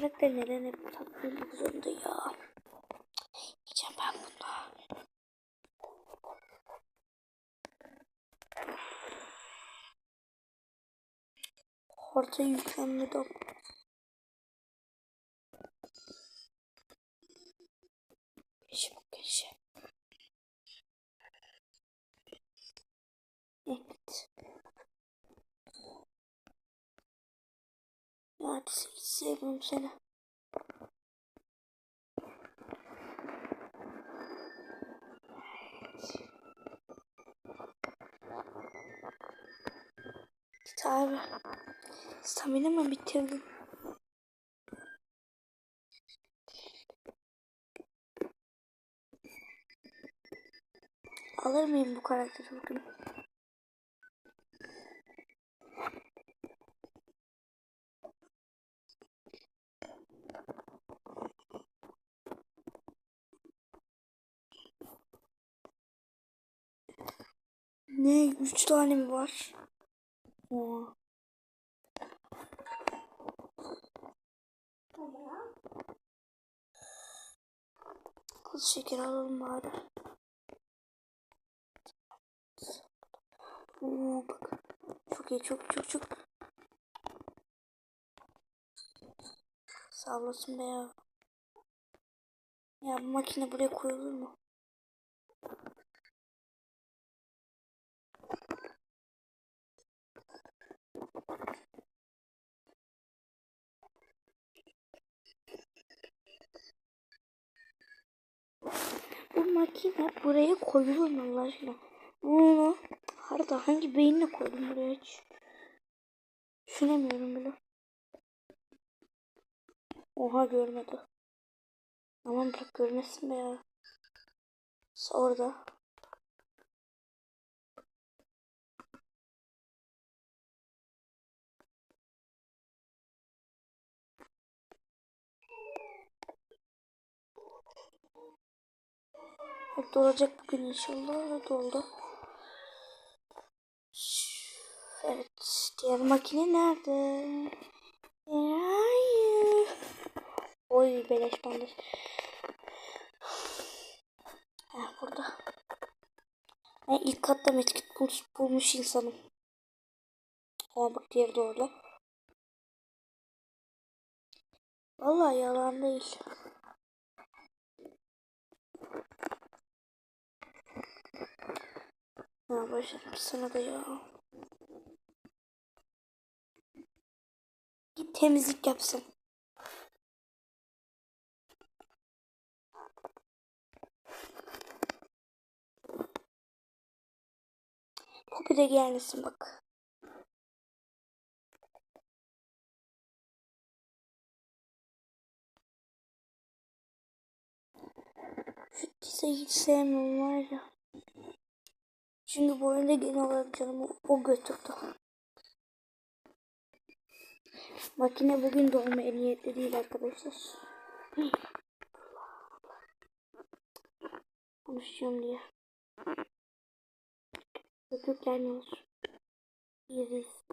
karakter neden hep tatlı olmak ya? Geçen ben buna. Orta yüklenmedi ama. Geçim geçim. Evet. Ya hadi hiç sevmiyorum seni. Git abi. Stamina mı bitirdim? Alır mıyım bu karakteri bugün? Ne? Üç tane mi var? Oo. Kız şeker alalım bari. Oo bak. Çok iyi çok çok çok. Sağ olasın be ya. Ya bu makine buraya koyulur mu? Bu makine buraya koyulur mu Allah aşkına? Bunu harita hangi beyinle koydum buraya hiç? Düşünemiyorum bile. Oha görmedi. Aman bırak görmesin be ya. Orada. Evet olacak bugün inşallah. Evet oldu. Evet. Diğer makine nerede? Hayır. Oy beleş bandaj. Ha burada. Ben ilk katta medkit bulmuş, bulmuş insanım. Ama bak diğeri de orada. Vallahi yalan değil. Ya başladım sana da ya. Git temizlik yapsın. Poppy de gelmesin bak. Şu diziyi hiç sevmiyorum var ya. Çünkü bu oyunda genel olarak canımı o götürdü. Makine bugün doğmaya niyetli değil arkadaşlar. Konuşacağım diye. Ne olur? Yeriz.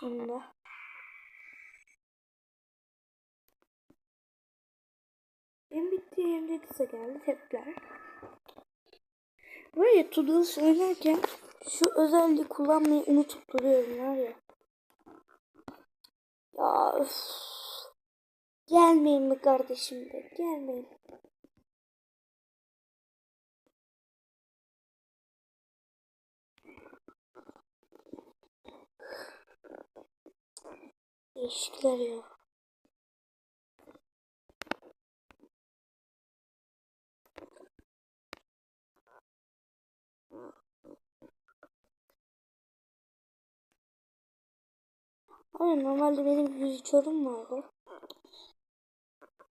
Sonunda. En bittiği yerimde dize geldi tepkiler. Böyle Tudus oynarken şu özelliği kullanmayı unutup duruyorum var ya. Ya öf. Gelmeyin mi kardeşim be gelmeyin. Değişikler ya. Hayır normalde benim vizitörüm vardı.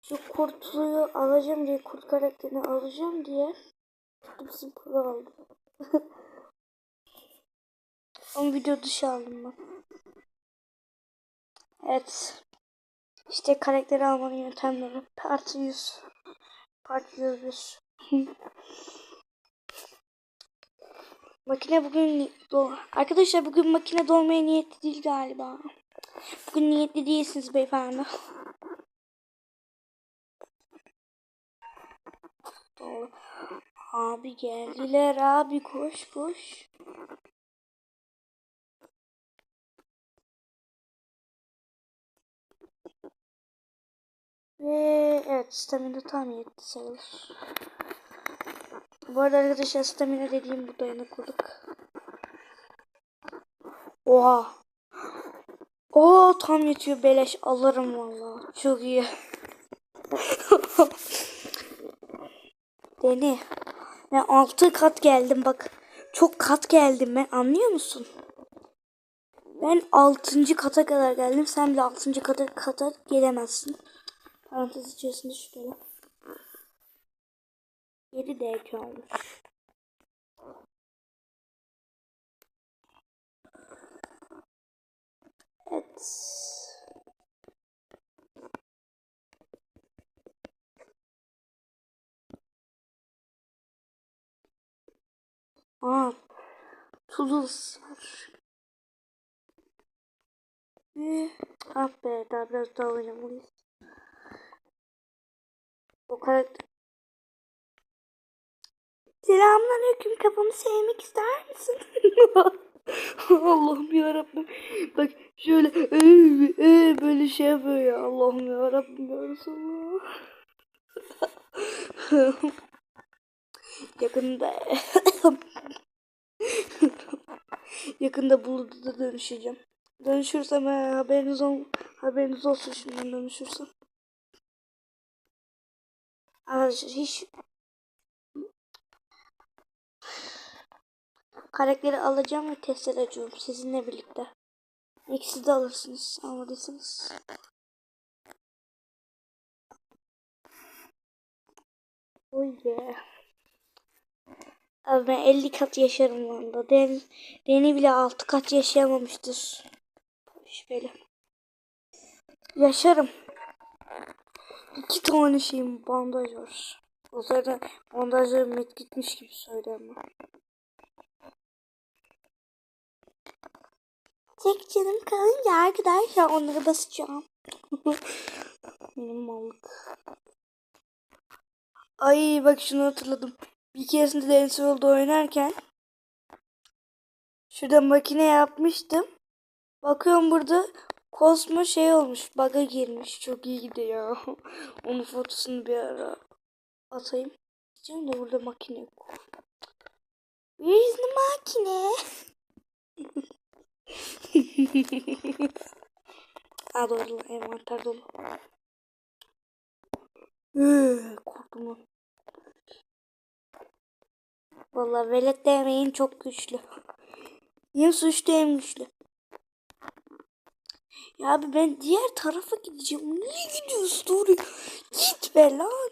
Şu kurtluyu alacağım diye kurt karakterini alacağım diye tuttum sıfırı aldım. Ama video dışı aldım ben. Evet. İşte karakteri almanın yöntemleri. Part 100. Part 101. makine bugün do Arkadaşlar bugün makine dolmaya niyetli değil galiba. Bugün niyetli değilsiniz beyefendi. Doğru. Abi geldiler abi koş koş. Ve evet stamina tam yetti sayılır. Bu arada arkadaşlar stamina dediğim bu dayanıklılık. Oha. Oo tam yetiyor beleş alırım valla. Çok iyi. Deni. Ben altı kat geldim bak. Çok kat geldim ben anlıyor musun? Ben altıncı kata kadar geldim. Sen bile altıncı kata kadar gelemezsin. Parantez içerisinde şöyle. 7 DK olmuş. Evet. Aa, Toulouse var. Ee, ah be, daha biraz daha oynamalıyız. O karakter... Selamünaleyküm kafamı sevmek ister misin? Allah'ım yarabbim. Bak şöyle ee, ee, böyle şey yapıyor ya. Allah'ım ya Resulallah. Yakında Yakında buluda dönüşeceğim. Dönüşürsem he, haberiniz ol haberiniz olsun şimdi dönüşürsem. Arkadaşlar hiç karakteri alacağım ve test edeceğim sizinle birlikte. İkisi de alırsınız almadıysanız. Oy be. Abi ben 50 kat yaşarım valla. Den, Deni bile 6 kat yaşayamamıştır. Şüpheli. Yaşarım. İki tane şeyim bandaj var. O zaten bandajlarım met gitmiş gibi söylüyorum ben. Tek canım kalınca arkadaşlar onları basacağım. Benim mallık. Ay bak şunu hatırladım. Bir keresinde Dance World'da oynarken şurada makine yapmıştım. Bakıyorum burada Cosmo şey olmuş. Bug'a girmiş. Çok iyi gidiyor. Onun fotosunu bir ara atayım. Diyeceğim de burada makine yok. Where is the makine? ha doğru envanter dolu. Ee, korktum lan. Valla velet demeyin çok güçlü. Hem suçlu hem güçlü. Ya abi ben diğer tarafa gideceğim. Niye gidiyorsun oraya? Git be lan.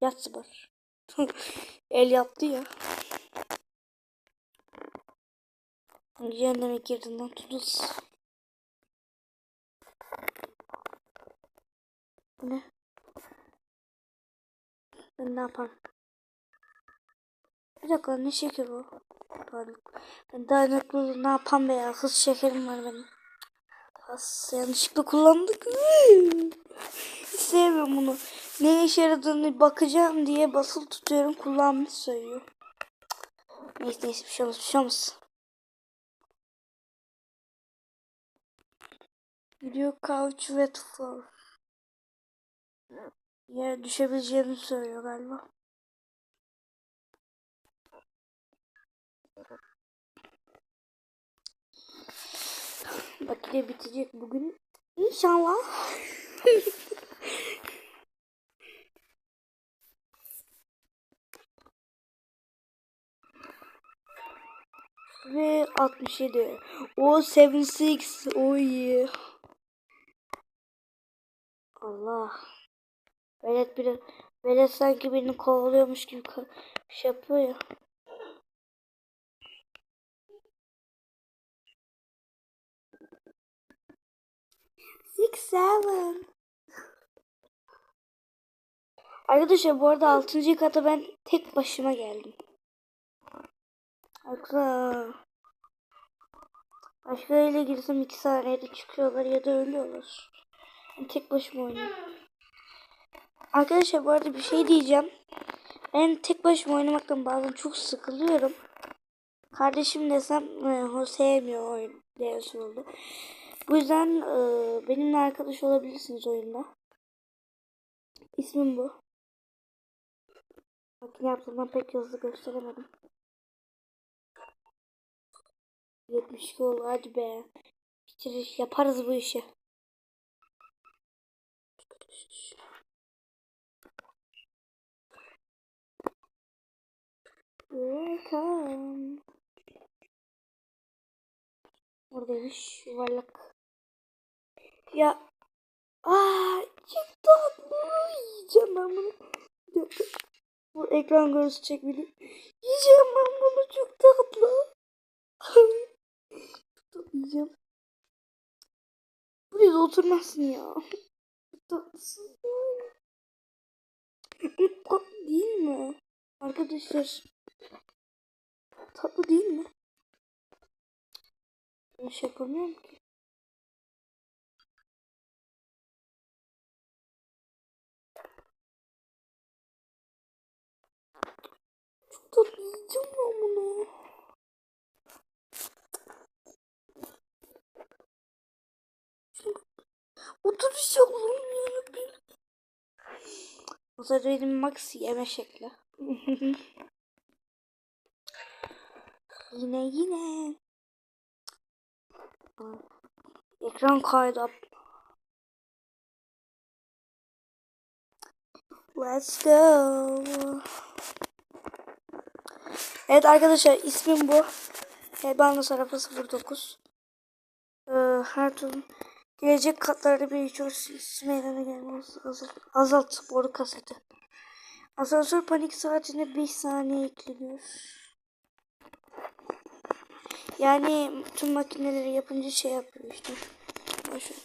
Yat sıbar. El yaptı ya. Cehenneme girdin lan tutulsun. Ne? Ben ne yaparım? Bir dakika ne şeker o? Pardon. Ben dayanıklı ne yapan be ya? Hız şekerim var benim. Has yanlışlıkla kullandık. Hiç sevmiyorum bunu. Ne işe yaradığını bakacağım diye basılı tutuyorum. Kullanmış sayıyor. Neyse neyse bir şey olmaz bir şey olmaz. Video couch wet floor. Yere düşebileceğimi söylüyor galiba. Makine bitecek bugün. İnşallah. Ve 67. O 76. Oy. Allah. Velet bir Velet sanki beni kovalıyormuş gibi şey yapıyor ya. Six seven. Arkadaşlar bu arada 6. kata ben tek başıma geldim. Arkadaşlar. Başka ile girsem 2 saniyede çıkıyorlar ya da ölüyorlar. Ben tek başıma oynuyorum. Arkadaşlar bu arada bir şey diyeceğim. Ben tek başıma oynamaktan bazen çok sıkılıyorum. Kardeşim desem o sevmiyor oyun dersi oldu. Bu yüzden e, benimle arkadaş olabilirsiniz oyunda. İsmim bu. Makine yaptığımdan pek hızlı gösteremedim. 72 oldu hadi be. Bitiriş yaparız bu işi. Welcome. Oradaymış yuvarlak. Ya. Aa, çok tatlı. Yiyeceğim ben bunu. Bu ekran görüntüsü çekmeli. Yiyeceğim ben bunu çok tatlı. çok yiyeceğim. Buraya da oturmazsın ya. Tatlısın. Tatlı değil mi? Arkadaşlar. Tatlı değil mi? Ben şey yapamıyorum ki. Tatlı yiyeceğim ben bunu. Oturuş yok yarabbim. O da benim max yeme şekli. yine yine. Ekran kaydı. Let's go. Evet arkadaşlar ismim bu. Hebanlı Sarafa 09. Ee, her türlü gelecek katlarda bir içiyoruz. Meydana gelmez. Azalt, azalt boru kaseti. Asansör panik saatine 5 saniye ekleniyor. Yani tüm makineleri yapınca şey yapıyor işte. Boşver.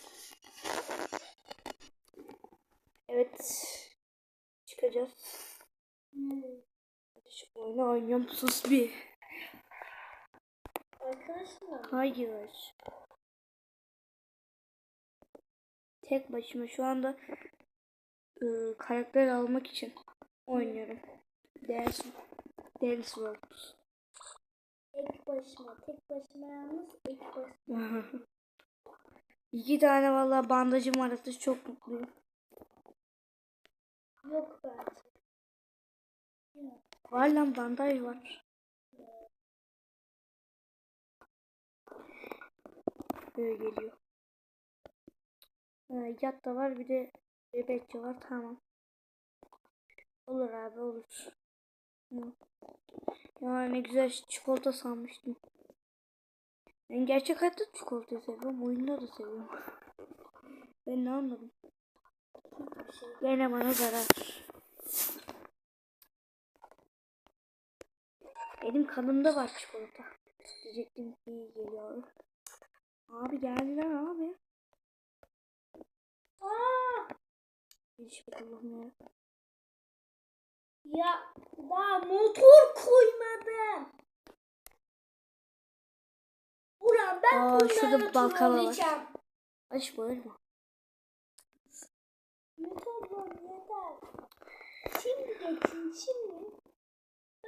Evet. Çıkacağız. Hadi şu oyunu oynuyorum sus bir. Arkadaşlar Hayır. Tek başıma şu anda ıı, karakter almak için oynuyorum. Dance, Dance World. tek başıma, tek başıma yalnız tek başıma. İki tane vallahi bandajım arası çok mutluyum. Yok bence. Var lan bandaj var. Böyle geliyor. Ha, yat da var bir de bebekçi var tamam. Olur abi olur. Ya ne güzel çikolata sanmıştım. Ben gerçek hayatta çikolata seviyorum. Oyunda da seviyorum. Ben ne anladım? Gene bana zarar. Benim kanımda var çikolata. Diyecektim ki geliyor. Abi geldiler abi. Aa! Bakalım ya. Ya daha motor koymadım. Ulan ben Aa, şurada baklava var. Aç bağırma. Motor yeter. Şimdi geçin şimdi.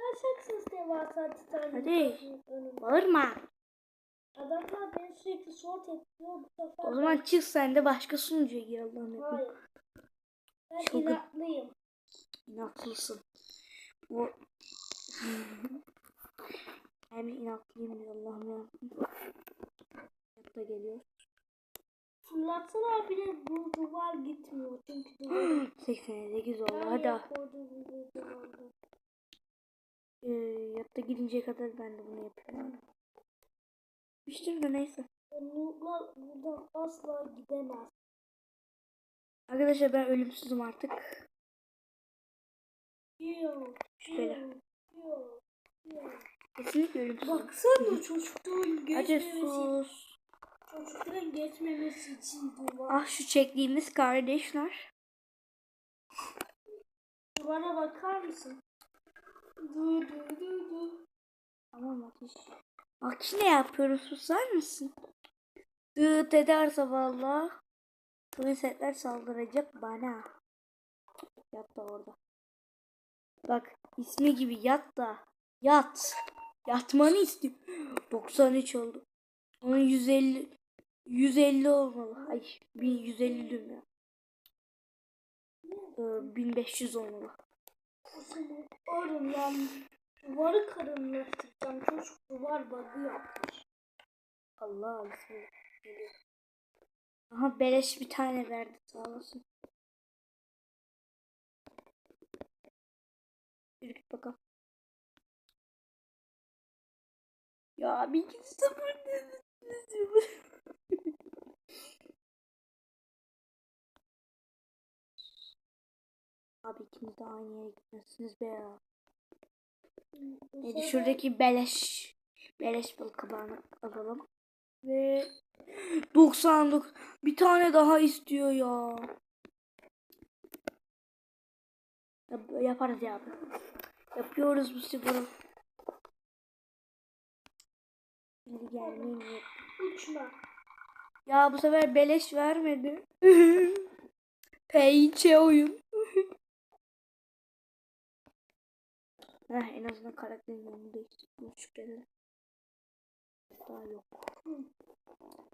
Gerçeksiz devasa titan. Hadi. Bağırma. Adamlar beni sürekli short ediyor bu sefer. O zaman çık sen de başka sunucuya gir Allah'ım Hayır. yapma. Ben Çok- inatlıyım. İnatlısın. O... Hem inatlıyım diyor Allah'ım yarabbim. Hayatta geliyor. Fırlatsalar bile bu duvar gitmiyor. Çünkü duvar 88 oldu Ben hadi. Bu duvarda. Ee, yatta gidinceye kadar ben de bunu yapıyorum. Bitmiştir de neyse. Nutlar buradan asla gidemez. Arkadaşlar ben ölümsüzüm artık. Şöyle. Kesinlikle ölümsüzüm. Baksana çocukluğun Hadi gözlemesi. sus. Çocukların geçmemesi için duvar. Ah şu çektiğimiz kardeşler. Duvara bakar mısın? Du du du du. Tamam ateş. Bak ne yapıyorum susar mısın? Dıt ederse valla. Kıvesetler saldıracak bana. Yat da orada. Bak ismi gibi yat da. Yat. Yatmanı istiyor. 93 oldu. Onun 150 150 olmalı. Ay 1150 diyorum ya. Ee, 1500 olmalı. Oğlum yani duvarı karınlaştıracağım. Çocuk duvar bug'ı yapmış. Allah bismillah. Aha beleş bir tane verdi sağ olasın. Yürü git bakalım. Ya bir iki sıfır dediniz. Abi ikiniz de aynı yere gitmezsiniz be ya. Neydi şuradaki beleş beleş balık kabağını alalım. Ve 99 bir tane daha istiyor ya. Yap- Yaparız ya. Yapıyoruz bu sporu. Şimdi gelmeyin. Uçma. Ya bu sefer beleş vermedi. Peyçe oyun. Heh, en azından karakterin yolunu değiştirdim. Şükredelim. Daha yok.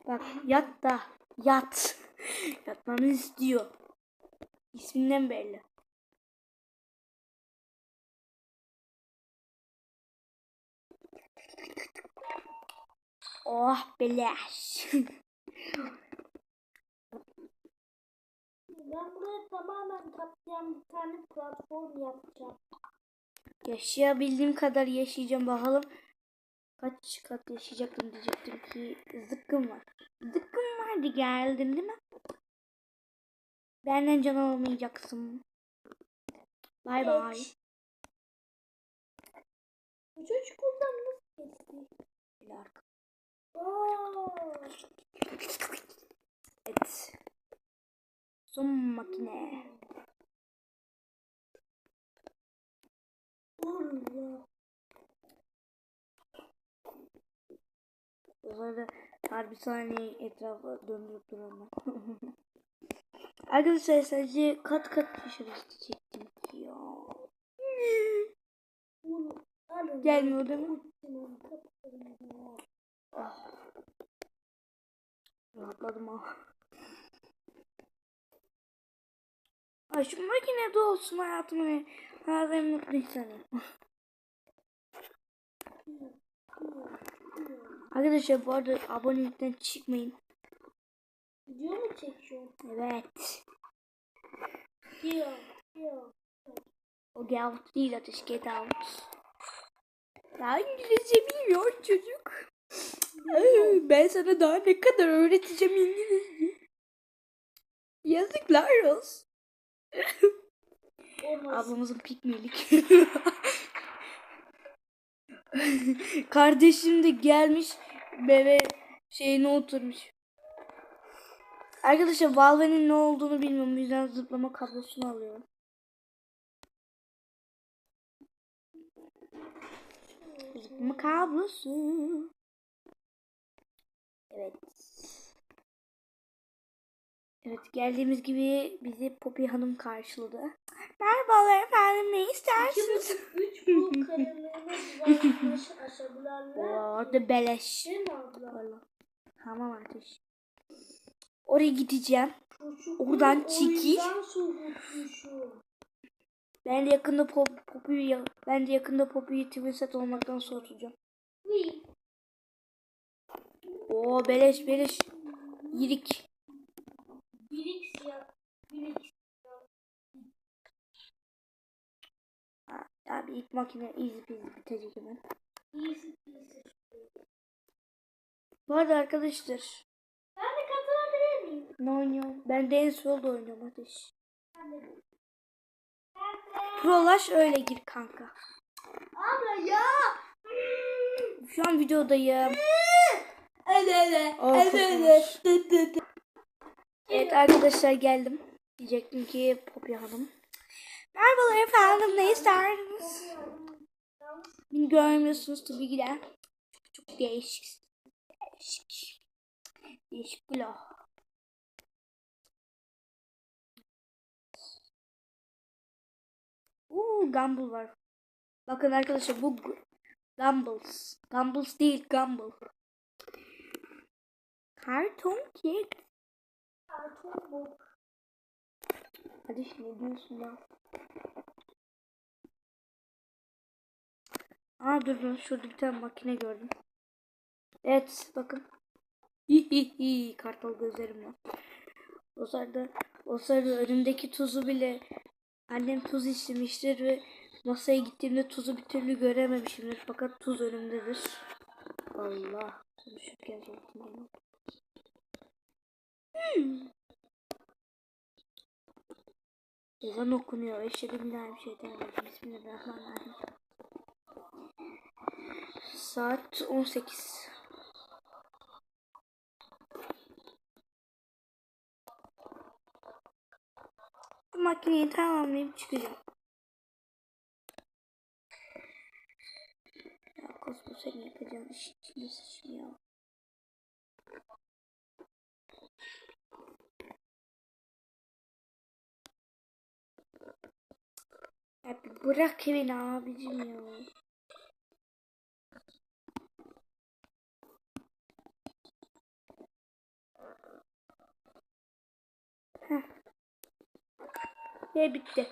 Bak yat da yat. Yatmanı istiyor. İsminden belli. Oh beleş. Ben buraya tamamen katlayan bir tane platform yapacağım. Yaşayabildiğim kadar yaşayacağım bakalım. Kaç kat yaşayacaktım diyecektim ki zıkkım var. Zıkkım vardı geldin değil mi? Benden can alamayacaksın. Bay bay. Bu çocuk oradan nasıl geçti? Bir arka. Evet. Son makine. Allah. O sırada her bir saniye etrafa döndürüp ben. Arkadaşlar sadece kat kat diyecektim ki ya. Gelmiyor değil mi? Ah. Rahatladım ha. Ay şu makine de olsun hayatımı. Her en mutlu insanım. Arkadaşlar bu arada abonelikten çıkmayın. Video mu çekiyorsun? Evet. Diyor. Diyor. O get out değil ateş get out. Daha İngilizce bilmiyor çocuk. Ay, Ben sana daha ne kadar öğreteceğim İngilizce. Yazıklar olsun. Ablamızın pikniğlik. Kardeşim de gelmiş bebe şeyine oturmuş. Arkadaşlar Valve'nin ne olduğunu bilmiyorum. O yüzden zıplama kablosunu alıyorum. Zıplama kablosu. Evet. Evet geldiğimiz gibi bizi Poppy Hanım karşıladı. Merhabalar efendim ne istersiniz? buçuk, üç bu. Orada beleş. Tamam ateş. Oraya gideceğim. Çocuk Oradan çekil. Ben de yakında pop, Poppy'yi ben de yakında Poppy'yi Twinsat olmaktan soğutacağım. Oo beleş beleş. Yirik. Birik ya. Birik. Abi ilk makine easy peasy bitecek hemen. İyisi. Bu arada arkadaşlar Ben de katılabilir miyim? ne oynuyorum? Ben de en solda oynuyorum ateş. Ben de. Prolaş öyle gir kanka. Abla ya. Şu an videodayım. Ee, Of, of, Evet arkadaşlar geldim. Diyecektim ki Poppy Hanım. Merhabalar efendim ne isterdiniz? Beni görmüyorsunuz tabii ki de. Çok, çok değişik. Değişik. Değişik laf. Uuu Gumball var. Bakın arkadaşlar bu Gu- Gumballs. Gumballs değil Gumball. Karton Kid. Karton bu. Şimdi ne diyorsun lan? Aa dur ben şurada bir tane makine gördüm. Evet bakın. Hihihi kartal gözlerim var. O sırada, o sırada önümdeki tuzu bile annem tuz istemiştir ve masaya gittiğimde tuzu bir türlü görememişimdir. Fakat tuz önümdedir. Allah. Konuşurken zorlandım. Hmm. Ezan okunuyor. Eşhedü billahi bir şey demedim. Bismillahirrahmanirrahim. Saat 18. Bu makineyi tamamlayıp çıkacağım. Ya Kosmo senin yapacağın iş içinde sıçmıyor. Bırak beni abicim ya. Heh. Ve bitti.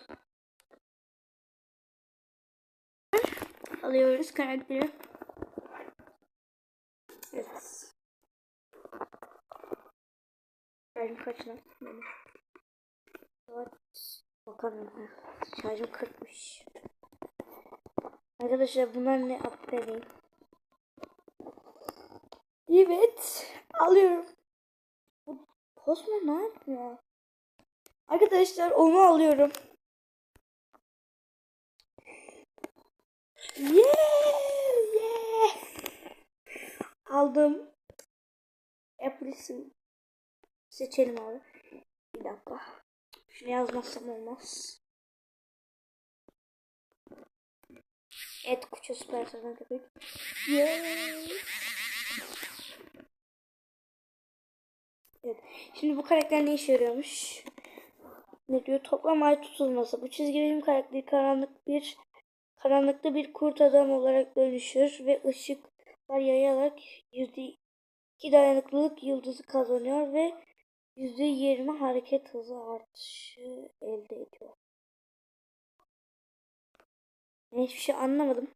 Alıyoruz karakteri. Evet. Şarjım kaç lan? Benim. Saat bakalım. Şarjım 40'mış. Arkadaşlar bunlar ne upgrade'im? Evet. Alıyorum. Bu Cosmo ne yapıyor? Arkadaşlar onu alıyorum. Yeah, yeah. Aldım. Apple'si seçelim abi. Bir dakika. Şunu yazmazsam olmaz. Et kuçu süper sazan köpek. Evet. Şimdi bu karakter ne işe yarıyormuş? Ne diyor? Toplam ay tutulması. Bu çizgi film karakteri karanlık bir karanlıkta bir kurt adam olarak dönüşür ve ışıklar yayarak yüzde iki dayanıklılık yıldızı kazanıyor ve yüzde yirmi hareket hızı artışı elde ediyor. Ben hiçbir şey anlamadım.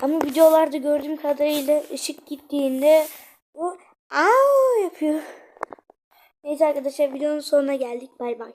Ama videolarda gördüğüm kadarıyla ışık gittiğinde bu aa yapıyor. Neyse arkadaşlar videonun sonuna geldik. Bay bay.